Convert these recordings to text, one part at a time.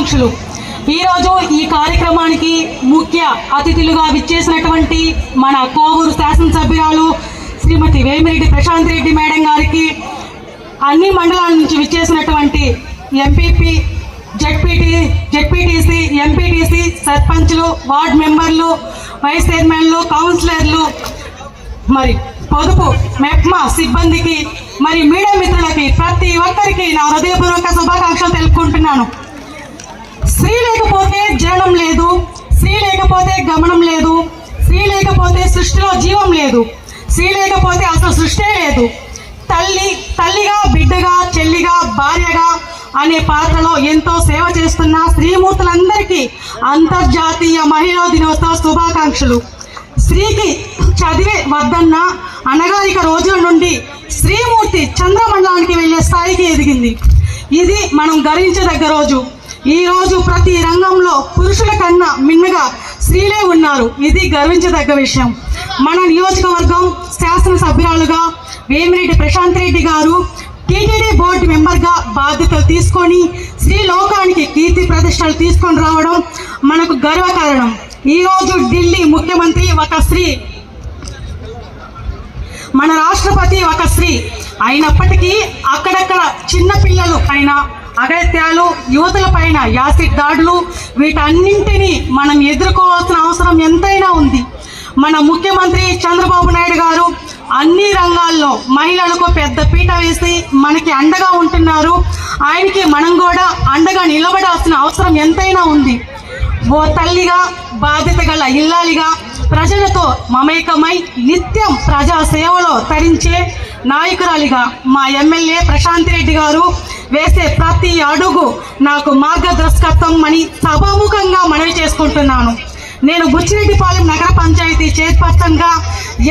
శుభాకాంక్షలు ఈరోజు ఈ కార్యక్రమానికి ముఖ్య అతిథులుగా విచ్చేసినటువంటి మన కోవూరు శాసనసభ్యురాలు శ్రీమతి వేమిరెడ్డి ప్రశాంత్ రెడ్డి మేడం గారికి అన్ని మండలాల నుంచి విచ్చేసినటువంటి ఎంపీపీ జెడ్పీటీ జెడ్పీటీసీ ఎంపీటీసీ సర్పంచ్లు వార్డ్ మెంబర్లు వైస్ చైర్మన్లు కౌన్సిలర్లు మరి పొదుపు మెప్మా సిబ్బందికి మరి మీడియా మిత్రులకి ప్రతి ఒక్కరికి నా హృదయపూర్వక శుభాకాంక్షలు తెలుపుకుంటున్నాను. స్త్రీ లేకపోతే జననం లేదు స్త్రీ లేకపోతే గమనం లేదు స్త్రీ లేకపోతే సృష్టిలో జీవం లేదు స్త్రీ లేకపోతే అసలు సృష్టే లేదు. తల్లి తల్లిగా బిడ్డగా చెల్లిగా భార్యగా అనే పాత్రలో ఎంతో సేవ చేస్తున్న స్త్రీమూర్తులందరికీ అంతర్జాతీయ మహిళా దినోత్సవ శుభాకాంక్షలు. స్త్రీకి చదివే వద్దన్న అనగారిక రోజుల నుండి స్త్రీమూర్తి చంద్రమండలానికి వెళ్ళే స్థాయికి ఎదిగింది. ఇది మనం గర్వించదగ్గ రోజు. ఈరోజు ప్రతి రంగంలో పురుషుల కన్నా మిన్నగా స్త్రీలే ఉన్నారు. ఇది గర్వించదగ్గ విషయం. మన నియోజకవర్గం శాసనసభ్యురాలుగా వేమిరెడ్డి ప్రశాంత్ రెడ్డి గారు టీటీడీ బోర్డు మెంబర్గా బాధ్యతలు తీసుకొని స్త్రీ లోకానికి కీర్తి ప్రతిష్టలు తీసుకొని రావడం మనకు గర్వకారణం. ఈరోజు ఢిల్లీ ముఖ్యమంత్రి ఒక స్త్రీ. మన రాష్ట్రపతి ఒక స్త్రీ. అయినప్పటికీ అక్కడక్కడ పైన అగత్యాలు యువతుల పైన యాసిడ్ దాడులు వీటన్నింటినీ మనం ఎదుర్కోవాల్సిన అవసరం ఎంతైనా ఉంది. మన ముఖ్యమంత్రి చంద్రబాబు నాయుడు గారు అన్ని రంగాల్లో మహిళలకు పెద్ద పీట వేసి మనకి అండగా ఉంటున్నారు. ఆయనకి మనం కూడా అండగా నిలబడాల్సిన అవసరం ఎంతైనా ఉంది. ఓ తల్లిగా బాధ్యత గల ఇల్లాలిగా ప్రజలతో మమేకమై నిత్యం ప్రజా సేవలో తరించే నాయకురాలిగా మా ఎమ్మెల్యే ప్రశాంత్ రెడ్డి గారు వేసే ప్రతి అడుగు నాకు మార్గదర్శకత్వం అని సభాముఖంగా మనవి చేసుకుంటున్నాను. నేను బుచ్చిరెడ్డిపాలెం నగర పంచాయతీ చైర్పర్సన్గా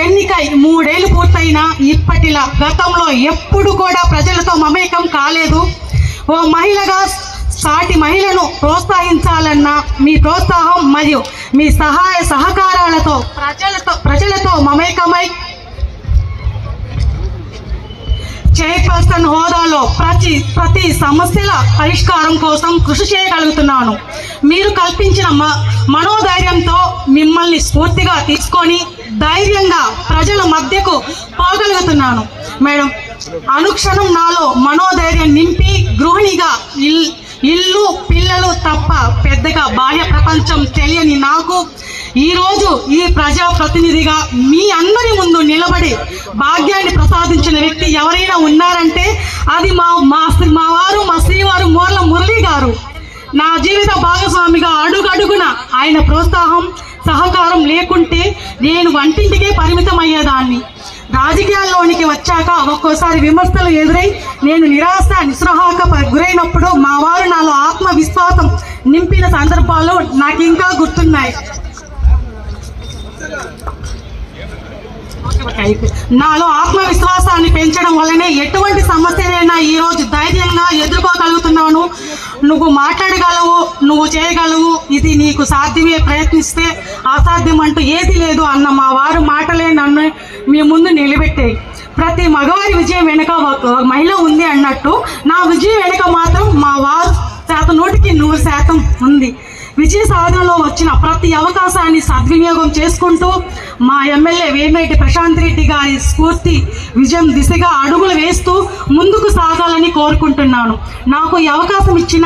ఎన్నికై మూడేళ్ళు పూర్తయినా ఇప్పటిలా గతంలో ఎప్పుడు కూడా ప్రజలతో మమేకం కాలేదు. ఓ మహిళగా సాటి మహిళను ప్రోత్సహించాలన్న మీ ప్రోత్సాహం మరియు మీ సహాయ సహకారాలతో ప్రజలతో ప్రజలతో మమేకమై చైర్పర్సన్ హోదాలో ప్రతి ప్రతి సమస్యల పరిష్కారం కోసం కృషి చేయగలుగుతున్నాను. మీరు కల్పించిన మ మనోధైర్యంతో మిమ్మల్ని స్ఫూర్తిగా తీసుకొని ధైర్యంగా ప్రజల మధ్యకు పోగలుగుతున్నాను. మేడం అనుక్షణం నాలో మనోధైర్యం నింపి గృహిణిగా ఇల్ ఇల్లు పిల్లలు తప్ప పెద్దగా బాహ్య ప్రపంచం తెలియని నాకు ఈరోజు ఈ ప్రజా ప్రతినిధిగా మీ అందరి ముందు నిలబడి భాగ్యాన్ని ప్రసాదించిన వ్యక్తి ఎవరైనా ఉన్నారంటే అది మా మా మా వారు మా శ్రీవారు మోర్ల మురళి గారు. నా జీవిత భాగస్వామిగా అడుగడుగున ఆయన ప్రోత్సాహం సహకారం లేకుంటే నేను వంటింటికే పరిమితం అయ్యేదాన్ని రాజకీయాల్లోనికి వచ్చాక ఒక్కోసారి విమర్శలు ఎదురై నేను నిరాశ నిస్పృహాక గురైనప్పుడు మా వారు నాలో ఆత్మవిశ్వాసం నింపిన సందర్భాలు నాకు ఇంకా గుర్తున్నాయి. నాలో ఆత్మవిశ్వాసాన్ని పెంచడం వల్లనే ఎటువంటి సమస్యనైనా ఈ రోజు ధైర్యంగా ఎదుర్కోగలుగుతున్నాను. నువ్వు మాట్లాడగలవు నువ్వు చేయగలవు ఇది నీకు సాధ్యమే ప్రయత్నిస్తే అసాధ్యం అంటూ ఏది లేదు అన్న మా వారు మాటలే నన్ను మీ ముందు నిలబెట్టాయి. ప్రతి మగవారి విజయం వెనుక ఒక మహిళ ఉంది అన్నట్టు నా విజయం వెనుక మాత్రం మా వారు శాతం నూటికి నూరు శాతం ఉంది. విజయ సాధనలో వచ్చిన ప్రతి అవకాశాన్ని సద్వినియోగం చేసుకుంటూ మా ఎమ్మెల్యే వేమిరెడ్డి ప్రశాంత్ రెడ్డి గారి స్ఫూర్తి విజయం దిశగా అడుగులు వేస్తూ ముందుకు సాగాలని కోరుకుంటున్నాను. నాకు ఈ అవకాశం ఇచ్చిన